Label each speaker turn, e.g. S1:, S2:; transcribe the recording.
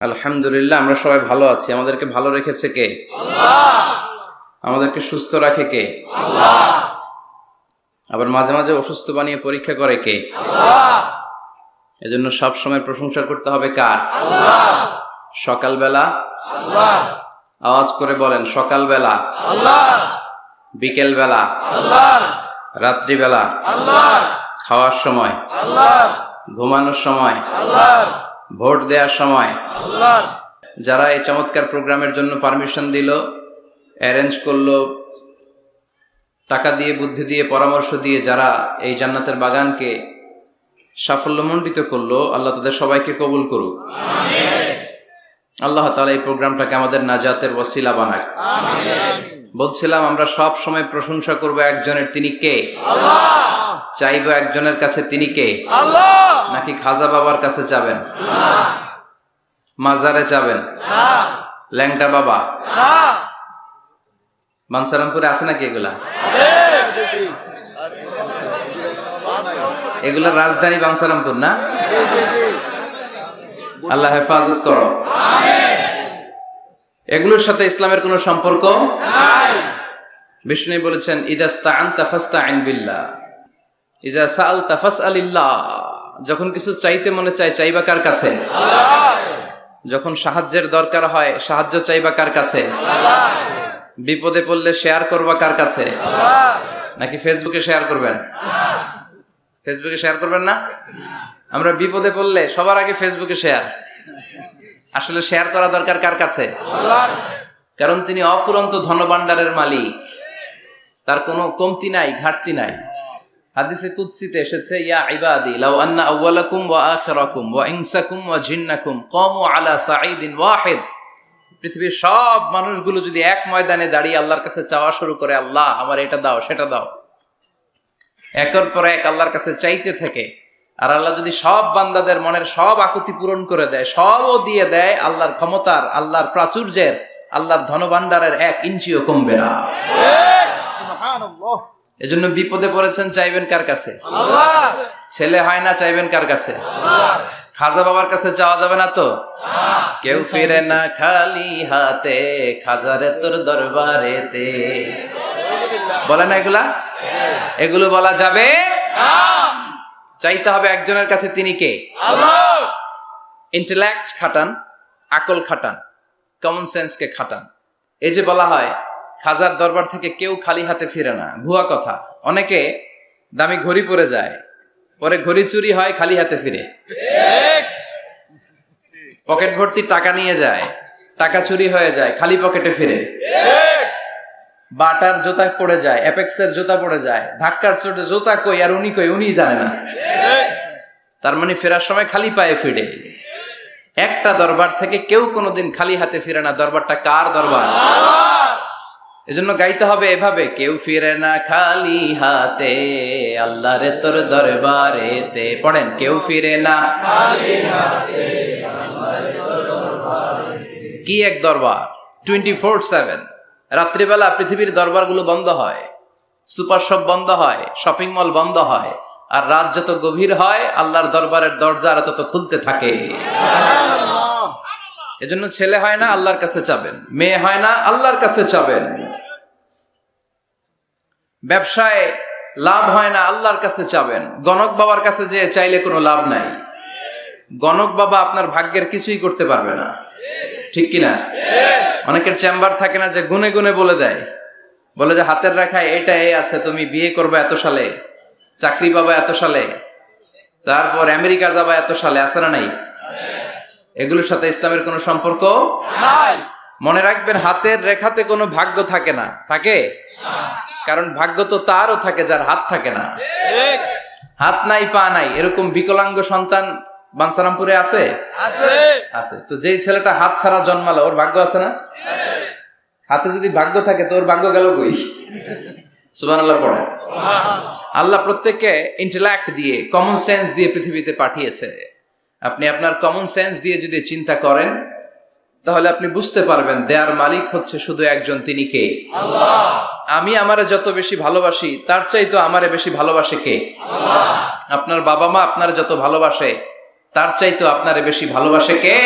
S1: আলহামদুলিল্লাহ আমরা সবাই ভালো আছি। আমাদেরকে ভালো রেখেছে কে? আমাদেরকে সুস্থ রাখে কে? আবার মাঝে মাঝে অসুস্থ বানিয়ে পরীক্ষা করে কে? এজন্য সব সময় প্রশংসা করতে হবে কার? সকালবেলা। আওয়াজ করে বলেন সকালবেলা। বিকেলবেলা। রাত্রিবেলা। খাওয়ার সময়। ঘুমানোর সময়। ভোট দেওয়ার সময়। যারা এই চমৎকার প্রোগ্রামের জন্য পারমিশন দিল অ্যারেঞ্জ করল টাকা দিয়ে বুদ্ধি দিয়ে পরামর্শ দিয়ে যারা এই জান্নাতের বাগানকে সাফল্যমণ্ডিত করল আল্লাহ তাদের সবাইকে কবুল করুক। আল্লাহ তাআলা এই প্রোগ্রামটাকে আমাদের নাজাতের ওসিলা বানাক। বলছিলাম আমরা সব সময় প্রশংসা করব একজনের তিনি কে? চাইব একজনের কাছে তিনি কে? নাকি খাজা বাবার কাছে যাবেন? মাজারে যাবেন? ল্যাংটা বাবা? বানসারামপুরে আছে নাকি এগুলা? এগুলা রাজধানী বানসারামপুর না? আল্লাহ হেফাজত করো। এগুলোর সাথে ইসলামের কোনো সম্পর্ক বিষ্ণু বলেছেন ইদাস্তা তাফাস্তা আইন বিল্লাহ। ইজা সাল তাফাস আলিল্লাহ যখন কিছু চাইতে মনে চায় চাইবা কার কাছে? যখন সাহায্যের দরকার হয় সাহায্য চাইবা কার কাছে? বিপদে পড়লে শেয়ার করবা কার কাছে? নাকি ফেসবুকে শেয়ার করবেন? ফেসবুকে শেয়ার করবেন না? আমরা বিপদে পড়লে সবার আগে ফেসবুকে শেয়ার। আসলে শেয়ার করা দরকার কার কাছে? কারণ তিনি অফুরন্ত ধনভাণ্ডারের মালিক। তার কোনো কমতি নাই, ঘাটতি নাই। হাদিসে কুদসিতে এসেছে, ইয়া ইবাদি, লাউ আন্না আউওয়ালাকুম ওয়া আখিরাকুম ওয়া ইনসাকুম ওয়া জিন্নাকুম কামু আলা সাঈদিন ওয়াহিদ। পৃথিবীর সব মানুষগুলো যদি এক ময়দানে দাঁড়িয়ে আল্লাহর কাছে চাওয়া শুরু করে, আল্লাহ, আমার এটা দাও, সেটা দাও। একের পর এক আল্লাহর কাছে চাইতে থাকে। আর আল্লাহ যদি সব বান্দাদের মনের সব আকুতি পূরণ করে দেয় সবও দিয়ে দেয় আল্লাহর ক্ষমতার আল্লাহর প্রাচুর্যের আল্লাহর ধনভাণ্ডারের এক ইঞ্চিও কমবে না। এজন্য বিপদে পড়েছেন চাইবেন কার কাছে? ছেলে হয় না চাইবেন কার কাছে? খাজা বাবার কাছে যাওয়া যাবে না তো? কেউ ফিরে না খালি হাতে খাজারে তোর দরবারেতে। বলে না এগুলা? এগুলো বলা যাবে চাইতে হবে একজনের কাছে তিনি কে? ইন্টেলেক্ট খাটান আকল খাটান কমন সেন্সকে খাটান। এই যে বলা হয় খাজার দরবার থেকে কেউ খালি হাতে ফিরে না। ভুয়া কথা। অনেকে দামি ঘড়ি পরে যায় পরে ঘড়ি চুরি হয় খালি হাতে ফিরে। পকেট ভর্তি টাকা নিয়ে যায় টাকা চুরি হয়ে যায় খালি পকেটে ফিরে। বাটার জুতা পড়ে যায় অ্যাপেক্সের জুতা পড়ে যায়, ধাক্কার চোটে জুতা কই আর উনি কই উনি জানে না। তার মানে ফেরার সময় খালি পায়ে ফিরে। একটা দরবার থেকে কেউ কোনোদিন খালি হাতে ফিরে না। দরবারটা কার দরবার? এজন্য গাইতে হবে এভাবে, কেউ ফিরে না খালি হাতে আল্লাহ রে তোর দরবারেতে। পড়েন, কেউ ফিরে না কি এক দরবার? টোয়েন্টি ফোর সেভেন রাত্রিবেলা পৃথিবীর দরবারগুলো বন্ধ হয়, সুপার শপ বন্ধ হয়, শপিং মল বন্ধ হয়, আর রাত যত গভীর হয়, আল্লাহর দরবারের দরজা আর তত খুলতে থাকে। এজন্য ছেলে হয় না আল্লাহর কাছে চাবেন, মেয়ে হয় না আল্লাহর কাছে চাবেন। ব্যবসায় লাভ হয় না আল্লাহর কাছে চাবেন, গণক বাবার কাছে যে চাইলে কোনো লাভ নাই। গণক বাবা আপনার ভাগ্যের কিছুই করতে পারবে না। ঠিক কিনা? অনেকের চেম্বার থাকে না যে গুনে গুনে বলে দেয়। বলে যে হাতের রেখায় এটা এই আছে তুমি বিয়ে করবে এত সালে চাকরি পাবা এত সালে তারপর আমেরিকা যাবা এত সালে আছে না নাই? এগুলোর সাথে ইসলামের কোনো সম্পর্ক মনে রাখবেন হাতের রেখাতে কোনো ভাগ্য থাকে না। থাকে? কারণ ভাগ্য তো তারও থাকে যার হাত থাকে না। হাত নাই পা নাই এরকম বিকলাঙ্গ সন্তান বানসারামপুরে আছে? আছে। তো যেই ছেলেটা হাত ছাড়া জন্মালো ওর ভাগ্য আছে না? হাতে যদি ভাগ্য থাকে তো ওর ভাগ্য গেল কই? সুবান আল্লাহ পড়ে। আল্লাহ প্রত্যেককে ইন্টেলেক্ট দিয়ে কমন সেন্স দিয়ে পৃথিবীতে পাঠিয়েছে। আপনি আপনার কমন সেন্স দিয়ে যদি চিন্তা করেন তাহলে আপনি বুঝতে পারবেন দেয়ার মালিক হচ্ছে শুধু একজন তিনি কে? আমি আমারে যত বেশি ভালোবাসি তার চাই তো আমারে বেশি ভালোবাসে কে? আপনার বাবা মা আপনার যত ভালোবাসে তার চাইতো আপনারে বেশি ভালোবাসে কে?